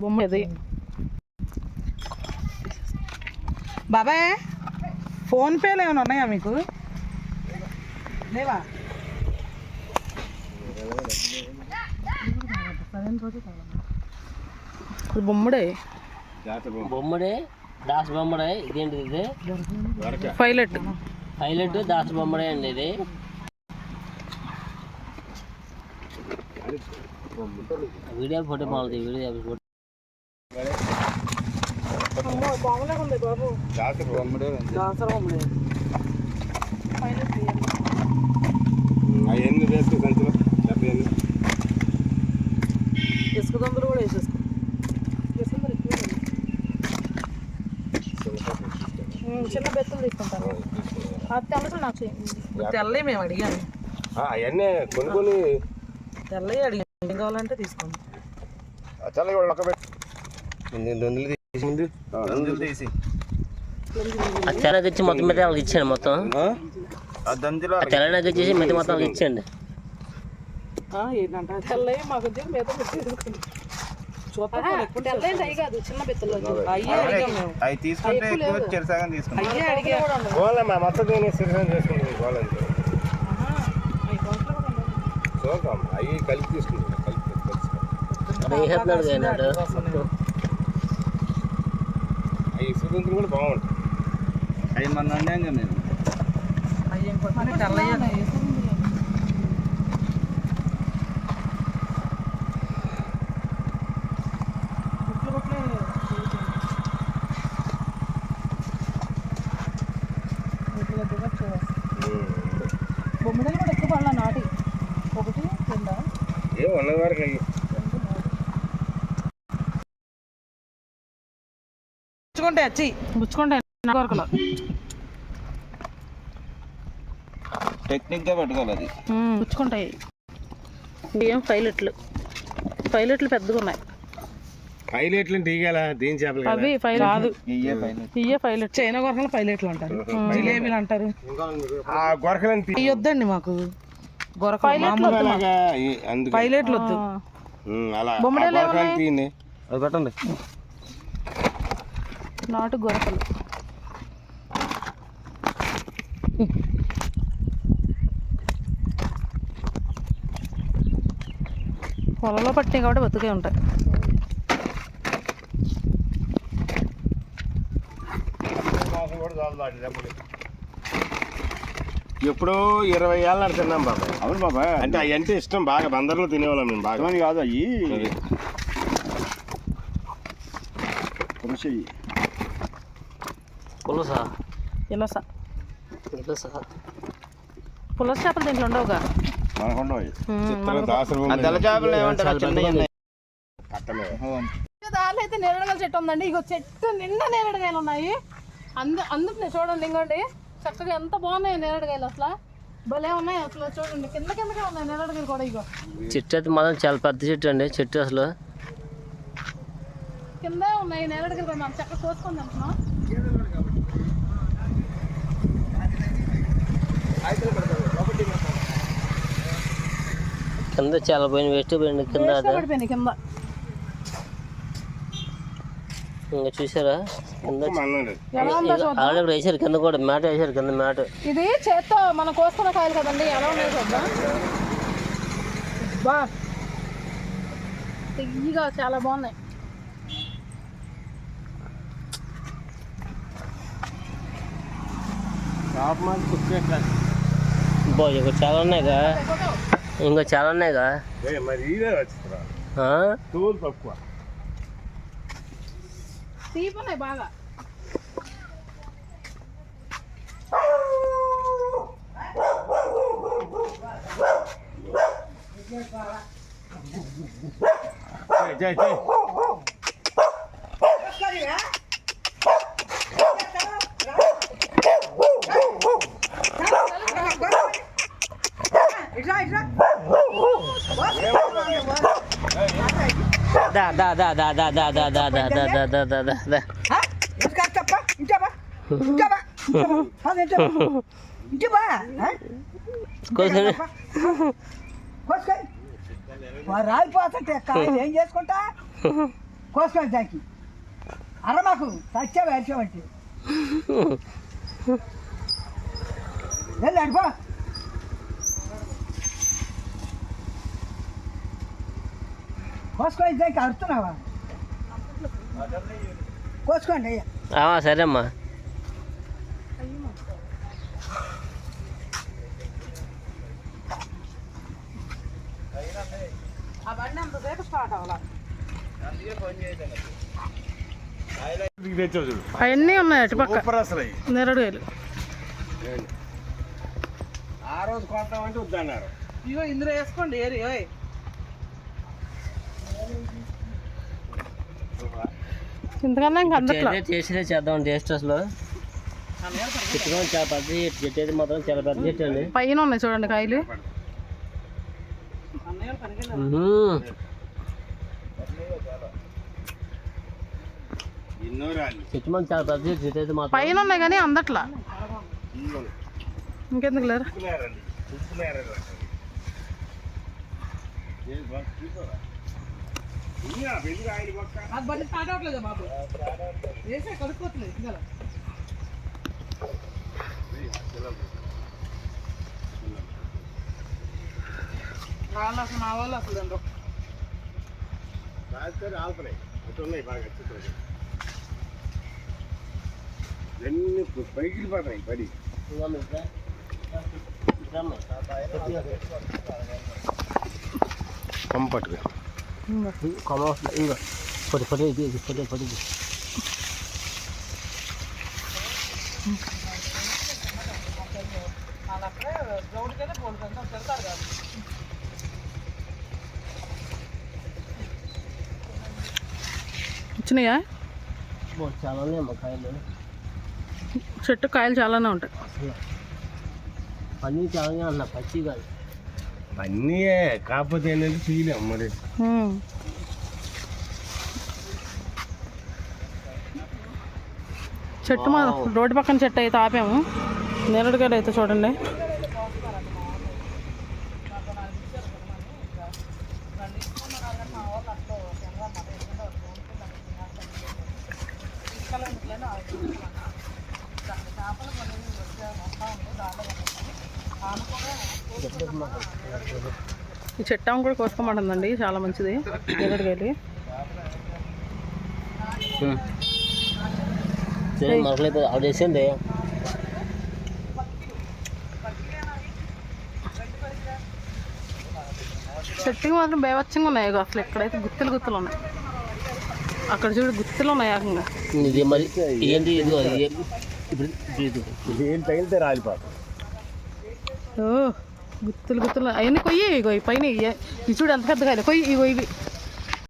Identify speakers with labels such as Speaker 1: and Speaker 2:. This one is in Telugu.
Speaker 1: బొమ్మ ఇది
Speaker 2: బాబాయ్ ఫోన్ పేలు ఏమైనా ఉన్నాయా మీకు? లేవా?
Speaker 1: బొమ్మడే.
Speaker 3: బొమ్మడే దాస్ బొమ్మడే ఇదేంటి ఇది?
Speaker 1: పైలట్.
Speaker 3: హైలైట్ దాస్ బొమ్మడే అండి ఇది. వీడియో ఫోటో బాగుంది వీడియో ఫోటో.
Speaker 4: అవన్నీ వేసుకో సంచులో? చెప్పండి
Speaker 2: ఇసుక దొంగలు కూడా వేసేసుకో.
Speaker 1: చిన్న బెత్తలు తీసుకుంటాను. అది తెల్లగా నాకు.
Speaker 2: తెల్లవి మేము అడిగాను
Speaker 4: అవన్నీ కొన్ని కొన్ని
Speaker 2: తెల్లవి అడిగాను ఏం కావాలంటే తీసుకోండి.
Speaker 4: ఒక దొందులు
Speaker 3: తెచ్చి మొత్తం మీద వాళ్ళకి ఇచ్చాను మొత్తం.
Speaker 4: ఆ? దందులో
Speaker 3: ఇచ్చేసి మిగతా మొత్తం ఇచ్చేయండి.
Speaker 2: ఏంటంటే
Speaker 4: తీసుకుంటే. మొత్తం అవి కలిపి అవి సుగంధులు కూడా బాగుంటాయి అవి మన మేము
Speaker 2: అయ్యే ఇంకొంచెం తెల్లయ్య
Speaker 1: బొమ్మడలు కూడా ఎక్కువ పడలా నాటి. ఒకటి రెండు?
Speaker 4: ఏ ఉన్నది వరకు అయ్యి
Speaker 2: తెచ్చుకుంటే వచ్చి
Speaker 1: గుచ్చుకుంటాయి వరకులో
Speaker 4: టెక్నిక్గా పట్టుకోవాలి అది.
Speaker 1: గుచ్చుకుంటాయి ఏం పైలట్లు. పైలట్లు పెద్దగా ఉన్నాయి.
Speaker 4: పైలెట్లు టీగల దీని చేపలు
Speaker 1: అవి కాదు
Speaker 4: ఇయ్యే పైలెట్.
Speaker 2: చైనా గొరకలు పైలెట్లు అంటారు. జిలేబీలు అంటారు.
Speaker 4: ఆ
Speaker 2: ఇవి వద్దండి మాకు. గొరక పైలెట్లు వద్దు
Speaker 4: అలా. పెట్టండి.
Speaker 1: నాటు గొరకలు పొలంలో పట్టినాయి కాబట్టి బతుకే ఉంటాయి.
Speaker 4: ఎప్పుడో ఇరవై ఏళ్ళ నాడు తిన్నాం బాబాయ్ అవును బాబాయ్ అంటే అవి అంటే ఇష్టం బాగా బందర్లో తినేవాళ్ళం మేము బాగా. కాదు అయ్యి.
Speaker 3: పులసా.
Speaker 1: పులస.
Speaker 3: పులస.
Speaker 1: పులస చేపలు దీంట్లో ఉండవుగా?
Speaker 3: తెల్ల చేపలు ఏమంటారు?
Speaker 1: దారిలో అయితే నేరడగాయల చెట్టు ఉందండి. ఇగో చెట్టు నిండా నేరడగాయలు ఉన్నాయి. అందు అందుకు చూడండి ఇంకోండి చక్కగా ఎంత బాగున్నాయి నేరడగాయలు అసలు. భలే ఉన్నాయి అసలు చూడండి. కింద కిందకే ఉన్నాయి నేరడగాయలు కూడా ఇగో.
Speaker 3: చెట్టు అయితే మాత్రం చాలా పెద్ద చెట్టు అండి. చెట్టు అసలు
Speaker 1: కింద ఉన్నాయి నేరడగాయలు కూడా మనం చక్కగా కోసుకొని
Speaker 3: కింద చాలా పోయిన వేస్ట్ పోయింది కింద
Speaker 1: కింద.
Speaker 3: ఇంకా చూసారా? కింద ఆల్రెడీ వేసారు కింద కూడా మ్యాట్ వేసారు కింద మ్యాట్.
Speaker 1: ఇది చేత్తో మనం కోసుకున్న కాయలు కదండి ఎలా ఉన్నాయి చూద్దాం. బా. తియ్యగా చాలా బాగున్నాయి.
Speaker 4: మాది కుక్కే
Speaker 3: బో ఇంకా చాలా ఉన్నాయి కదా
Speaker 4: మరి ఇదే తోలు తక్కువ
Speaker 1: తీపన్నాయి బాగా
Speaker 4: జై జై ఇట్లా ఇట్లా
Speaker 3: దా దా దా దా దా దా దా దా దా దా దా దా దా దా దా కోసుకొని
Speaker 5: రాలిపోతుంటే కాయలు ఏం చేసుకుంటా కోసుకొని దాకి అరమాకు సత్య వేసావంటి వెళ్ళి అడిపో కోసుకొని దాకి అడుతున్నావా కోసుకోండి అయ్యా
Speaker 3: ఆ, సరే అమ్మా
Speaker 2: ఆ బండి అంతసేపు స్టార్ట్ అవ్వాలి
Speaker 4: తెచ్చావు చూడు
Speaker 1: అవన్నీ ఉన్నాయి
Speaker 4: సూపర్ అసలు అయ్యి.
Speaker 1: నేరడుగాయలు
Speaker 4: ఆ రోజు కొడతామంటే వద్దన్నారు.
Speaker 2: ఇగో ఇందులో వేసుకోండి ఏరి
Speaker 1: ఇంతకన్నా ఇంకా అందట్లా.
Speaker 3: చేసే చేసినే చేద్దాం టేస్ట్ అసలు. చాలా పెద్ద చెట్టు చెట్టు అయితే మాత్రం చాలా పెద్ద చెట్టు అండి.
Speaker 1: పైన ఉన్నాయి చూడండి కాయలు.
Speaker 3: చెట్టు చాలా పెద్ద చెట్టు చెట్టు అయితే మాత్రం.
Speaker 1: పైన ఉన్నాయి కానీ అందట్లా. ఇంకెందుకు లేరు?
Speaker 2: అది బండి స్టార్ట్ అవ్వట్లేదు బాబు? వేసే కడుక్కోవట్లేదు ఇంకా వాళ్ళు అసలు మా వాళ్ళు అసలు ఉండరు.
Speaker 4: రాత్రి ఆల్పనాయి అటు ఉన్నాయి బాగా చిత్రం ఎన్ని పైకి పడినాయి పడి.
Speaker 3: ఇంకా మీ ఇంకా? పొడి పొడి ఇది ఇది పొడి పొడి ఇది.
Speaker 1: వచ్చినాయా?
Speaker 3: బో, చాలా ఉన్నాయి అమ్మ కాయలు.
Speaker 1: చెట్టు కాయలు చాలానే ఉంటాయి.
Speaker 3: అన్నీ చాలా అన్న పచ్చి కాదు
Speaker 4: అన్నీ కాకపోతే ఏంటంటే తీయలేం మరి.
Speaker 1: చెట్టు మా రోడ్డు పక్కన చెట్టు అయితే ఆపాము. నేరడుగాయలు అయితే చూడండి. ఈ చెట్టు కూడా కోసుకోమంటుందండి చాలా మంచిది.
Speaker 3: ఆవిడ వేసింది.
Speaker 1: చెట్టుకి మాత్రం బేవచ్చంగా ఉన్నాయి అసలు ఎక్కడైతే గుత్తులు గుత్తులు ఉన్నాయి. అక్కడ చూడు గుత్తులు ఉన్నాయి ఏకంగా
Speaker 3: ఇది మరి ఏంటి ఇప్పుడు
Speaker 4: ఏం తగిలితే రాలిపోతాం
Speaker 1: ఓ గుత్తులు గుత్తులు. అవన్నీ కొయ్యి ఇగో పైన ఇవి చూడు ఎంత పెద్దగా కొయ్యి ఇగో ఇవి.